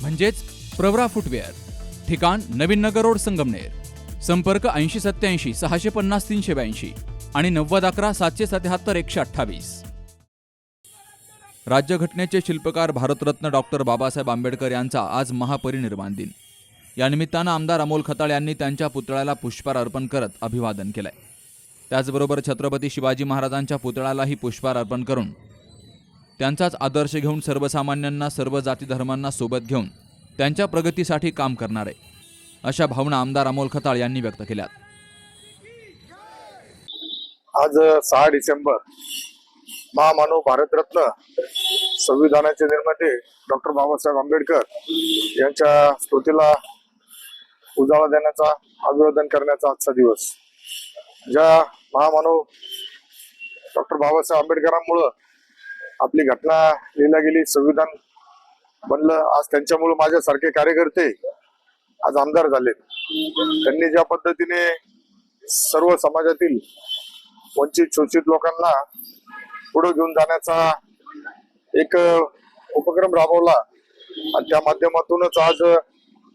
म्हणजेच प्रवरा फुटवेअर ठिकाण नवीन नगर रोड संगमनेर संपर्क ऐंशी सत्याऐंशी सहाशे पन्नास तीनशे ब्याऐंशी आणि नव्वद अकरा सातशे सत्याहत्तर एकशे अठ्ठावीस. राज्यघटनेचे शिल्पकार भारतरत्न डॉक्टर बाबासाहेब आंबेडकर यांचा आज महापरिनिर्वाण दिन. यानिमित्तानं आमदार अमोल खताळ यांनी त्यांच्या पुतळ्याला पुष्पहार अर्पण करत अभिवादन केलंय. त्याचबरोबर छत्रपती शिवाजी महाराजांच्या पुतळ्यालाही पुष्पहार अर्पण करून त्यांचाच आदर्श घेऊन सर्वसामान्यांना सर्व जाती धर्मांना सोबत घेऊन त्यांच्या प्रगतीसाठी काम करणार आहे अशा भावना आमदार अमोल खताळ यांनी व्यक्त केल्या आज सहा डिसेंबर महामानव भारतरत्न संविधानाचे निर्माते डॉक्टर बाबासाहेब आंबेडकर यांच्या स्मृतीला उजाळा देण्याचा अभिवादन करण्याचा आजचा दिवस. ज्या महामानव डॉक्टर बाबासाहेब आंबेडकरांमुळं आपली घटना लिहिल्या गेली संविधान बनलं. आज त्यांच्यामुळे माझ्यासारखे कार्यकर्ते आज आमदार झाले. त्यांनी ज्या पद्धतीने सर्व समाजातील वंचित शोषित लोकांना पुढे घेऊन जाण्याचा एक उपक्रम राबवला आणि त्या माध्यमातूनच आज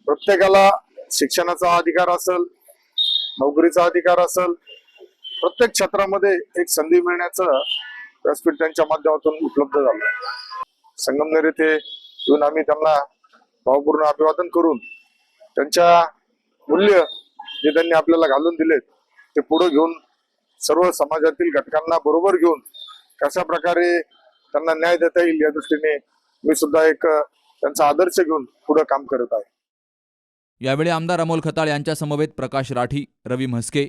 प्रत्येकाला शिक्षणाचा अधिकार असेल नोकरीचा अधिकार असेल प्रत्येक क्षेत्रामध्ये एक संधी मिळण्याचं व्यासपीठ त्यांच्या माध्यमातून उपलब्ध झालं. संगमनेर येथे येऊन आम्ही त्यांना भावपूर्ण अभिवादन करून त्यांच्या मूल्य जे त्यांनी आपल्याला घालून दिलेत ते पुढे घेऊन सर्व समाजातील घटकांना बरोबर घेऊन कशा प्रकारे त्यांना न्याय देता येईल या दृष्टीने मी सुद्धा एक त्यांचा आदर्श घेऊन पुढे काम करत आहे. यावेळी आमदार अमोल खताळ यांच्या समवेत प्रकाश राठी रवी म्हस्के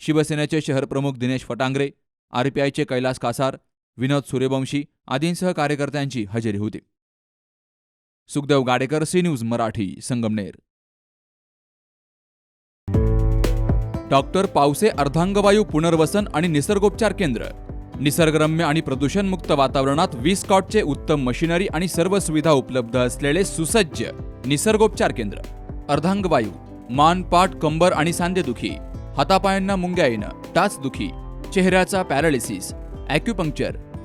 शिवसेनेचे शहर प्रमुख दिनेश फटांगरे आरपीआयचे कैलास कासार विनोद सूर्यवंशी आदींसह कार्यकर्त्यांची हजेरी होती. Sukhdev Gadekar C news Marathi Sangamner. Doctor Pawase अर्धांगवायू पुनर्वसन आणि निसर्गोपचार केंद्र. निसर्गरम्य आणि प्रदूषणमुक्त वातावरणात वीस कॉटचे उत्तम मशिनरी आणि सर्व सुविधा उपलब्ध असलेले सुसज्ज निसर्गोपचार केंद्र. अर्धांगवायू मान पाठ कंबर आणि सांधेदुखी हातापायांना मुंग्या येणं टाचदुखी चेहऱ्याचा पॅरालिसिस ॲक्युपंक्चर